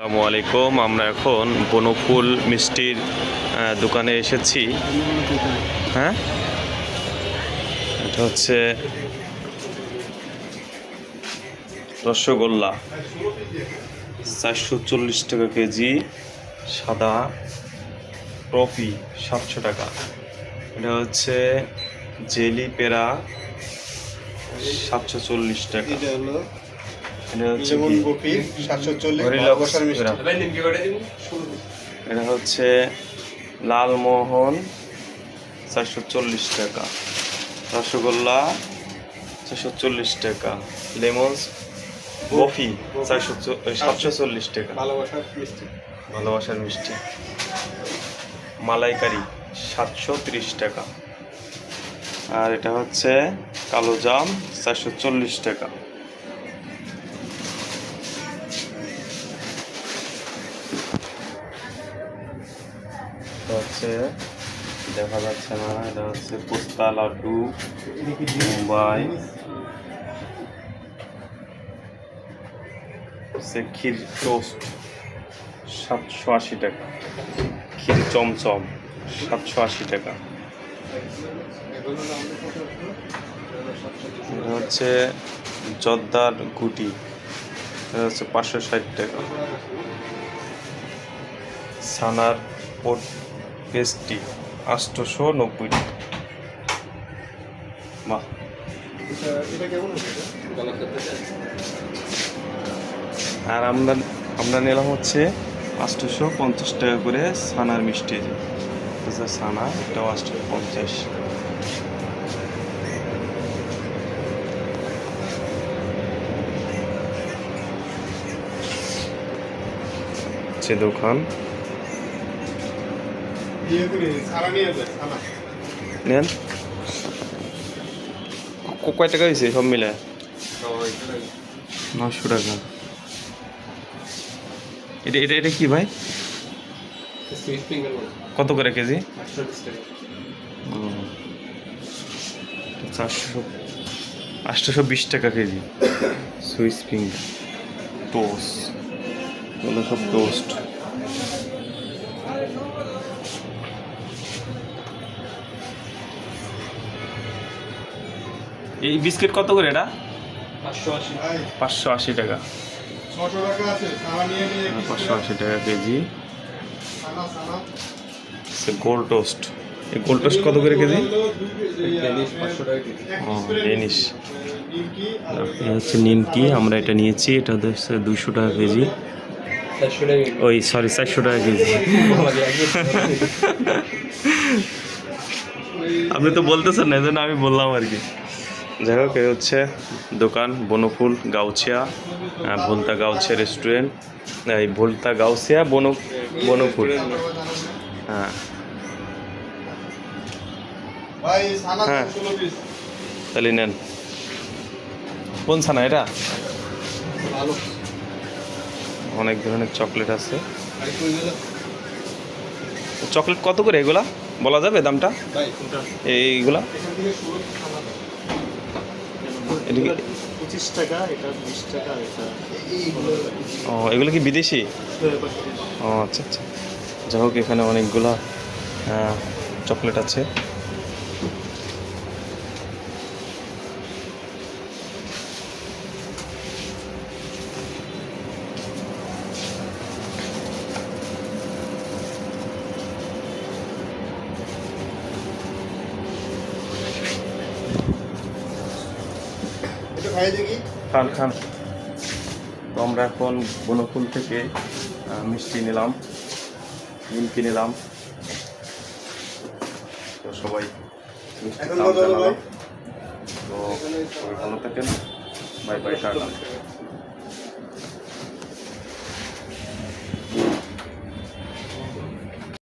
আসসালামু আলাইকুম, আমরা এখন বনফুল মিষ্টির দোকানে এসেছি। হ্যাঁ? এটা হচ্ছে রসগোল্লা, চারশো চল্লিশ টাকা কেজি, সাদা টফি সাতশো টাকা। এটা হচ্ছে জেলি পেড়া, সাতশো চল্লিশ টাকা। লেমন? সাতশো চল্লিশ। এটা হচ্ছে লালমোহন চারশো চল্লিশ টাকা। রসগোল্লা চারশো চল্লিশ টাকা। লেমন কফি চারশো সাতশো চল্লিশ টাকা। ভালোবাসার মিষ্টি। ভালোবাসার মিষ্টি। মালাইকারি সাতশো তিরিশ টাকা। আর এটা হচ্ছে কালো জাম চারশো চল্লিশ টাকা। এটা হচ্ছে, দেখা যাচ্ছে না, এটা হচ্ছে পোস্তা লাড্ডু, মুম্বাই। হচ্ছে ক্ষীর টোস্ট, সাতশো আশি টাকা। ক্ষীর চমচম, সাতশো আশি টাকা। এটা হচ্ছে জর্দার গুটি, এটা হচ্ছে পাঁচশো ষাট টাকা। সানার পোট পেস্টি আটশোশো নব্বই টাকা বাহ। আর আমরা আমরা নিলাম হচ্ছে আটশোশো পঞ্চাশ টাকা করে সানার মিষ্টি সানা, এটাও আটশোশো পঞ্চাশ। হচ্ছে দোকান ইয়ে করে সারা নিয়ে যায় সারা নেন। কয় টাকা হয়েছে সব মিলে নশো টাকা। এটা এটা এটা কি ভাই? কত করে কেজি? চারশো আটশোশো বিশ টাকা কেজি। সুইস ফিঙ্গার টোস্ট এগুলো সব টোস্ট এই বিস্কিট কত করে এটা? পাঁচশো আশি। টাকা। ছশো টাকা আছে সারা নিয়ে নিয়ে পাঁচশো আশি টাকা কেজি। সানা সানা সে গোল টোস্ট। এই গোল টোস্ট কত করে কেজি? ও ডেনিশ। নিমকি আর এটা হচ্ছে নিমকি আমরা এটা নিয়েছি এটা হচ্ছে দুশো টাকা কেজি। ওই সরি চারশো টাকা কেজি। আপনি তো বলতেছেন না এই জন্য আমি বললাম আর কি। যাই হোক এই হচ্ছে দোকান বনফুল গাউছিয়া ভোলতা গাউছিয়া রেস্টুরেন্ট এই ভোলতা গাউছিয়া বন বনফুল। হ্যাঁ। হ্যাঁ। তাহলে নেন। কোন ছানা এটা? অনেক ধরনের চকলেট আছে। চকলেট কত করে এগুলা? বলা যাবে দামটা? এইগুলা এখান থেকে ষোলো সানা এটা কি পঁচিশ টাকা এটা বিশ টাকা এটা ও এগুলো কি বিদেশি? ও আচ্ছা আচ্ছা। যাই হোক এখানে অনেকগুলা চকলেট আছে। খাই দেখি। খান খান। তো আমরা এখন বনফুল থেকে মিষ্টি নিলাম নিমকি নিলাম। তো সবাই মিষ্টি জানালাম তো ভালো থাকেন। Bye bye tata.